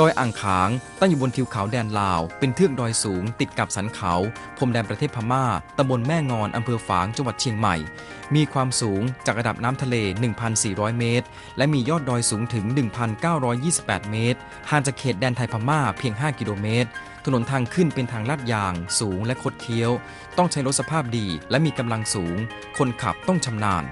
ดอยอ่างขาง ตั้งอยู่บนทิวเขาแดนลาว เป็นเทือกดอยสูง ติดกับสันเขา พรมแดนประเทศพม่า ตำบลแม่งอน อำเภอฝาง จังหวัดเชียงใหม่ มีความสูงจากระดับน้ำทะเล 1,400 เมตร และมียอดดอยสูงถึง 1,928 เมตร ห่างจากเขตแดนไทยพม่าเพียง 5 กิโลเมตร ถนนทางขึ้นเป็นทางลาดยาง สูงและคดเคี้ยว ต้องใช้รถสภาพดี และมีกำลังสูง คนขับต้องชำนาญ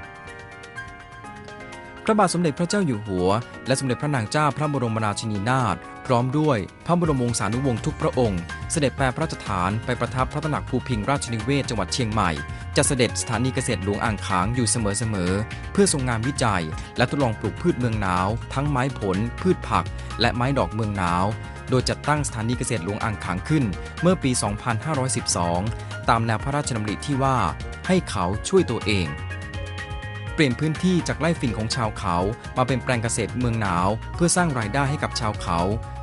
ระบาทสมเด็จพระเจ้าอยู่หัว และสมเด็จพระนางเจ้าพระบรมราชินีนาถพร้อมด้วยพระบรมวงศานุวงศ์ทุกพระองค์ เสด็จแปรพระราชฐานไปประทับพระตำหนักภูพิงราชนิเวศจังหวัดเชียงใหม่ จะเสด็จสถานีเกษตรหลวงอ่างขางอยู่เสมอๆเพื่อทรงงานวิจัย และทดลองปลูกพืชเมืองหนาว ทั้งไม้ผล พืชผัก และไม้ดอกเมืองหนาว โดยจัดตั้งสถานีเกษตรหลวงอ่างขางขึ้น เมื่อปี 2512 ตามแนวพระราชดำริที่ว่า ให้เขาช่วยตัวเอง ปลี่ยนพื้นที่จากไร่ฝิ่นของชาวเขา มาเป็นแปลงเกษตรเมืองหนาว เพื่อสร้างรายได้ให้กับชาวเขา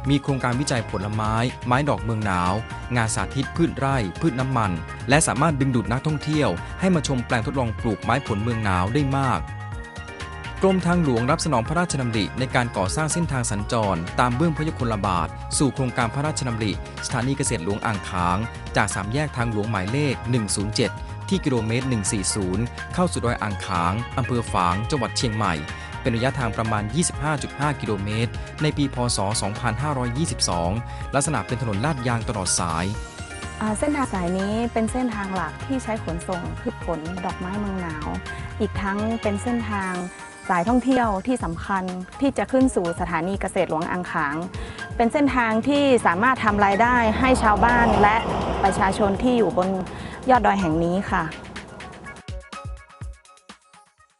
มีโครงการวิจัยผลไม้ ไม้ดอกเมืองหนาว งานสาธิตพืชไร่ พืชน้ำมัน และสามารถดึงดูดนักท่องเที่ยว ให้มาชมแปลงทดลองปลูกไม้ผลเมืองหนาวได้มาก กรมทางหลวงรับสนองพระราชดำริในการก่อสร้างเส้นทางสัญจร ตามเบื้องพระยุคลบาท สู่โครงการพระราชดำริ สถานีเกษตรหลวงอ่างขาง จากสามแยกทางหลวงหมายเลข 107 ที่กิโลเมตร 140 เข้าสู่ดอยอ่างขาง อำเภอฝาง จังหวัดเชียงใหม่ เป็นระยะทางประมาณ 25.5 กิโลเมตร ในปีพศ 2522 ลักษณะเป็นถนนลาดยางตลอดสายเส้นทางสายนี้เป็นเส้นทางหลักที่ใช้ขนส่งพืชผลดอกไม้เมืองหนาว อีกทั้งเป็นเส้นทาง สายท่องเที่ยวที่สำคัญที่จะขึ้นสู่สถานีเกษตรหลวงอังขาง เป็นเส้นทางที่สามารถทำรายได้ให้ชาวบ้านและประชาชนที่อยู่บนยอดดอยแห่งนี้ค่ะ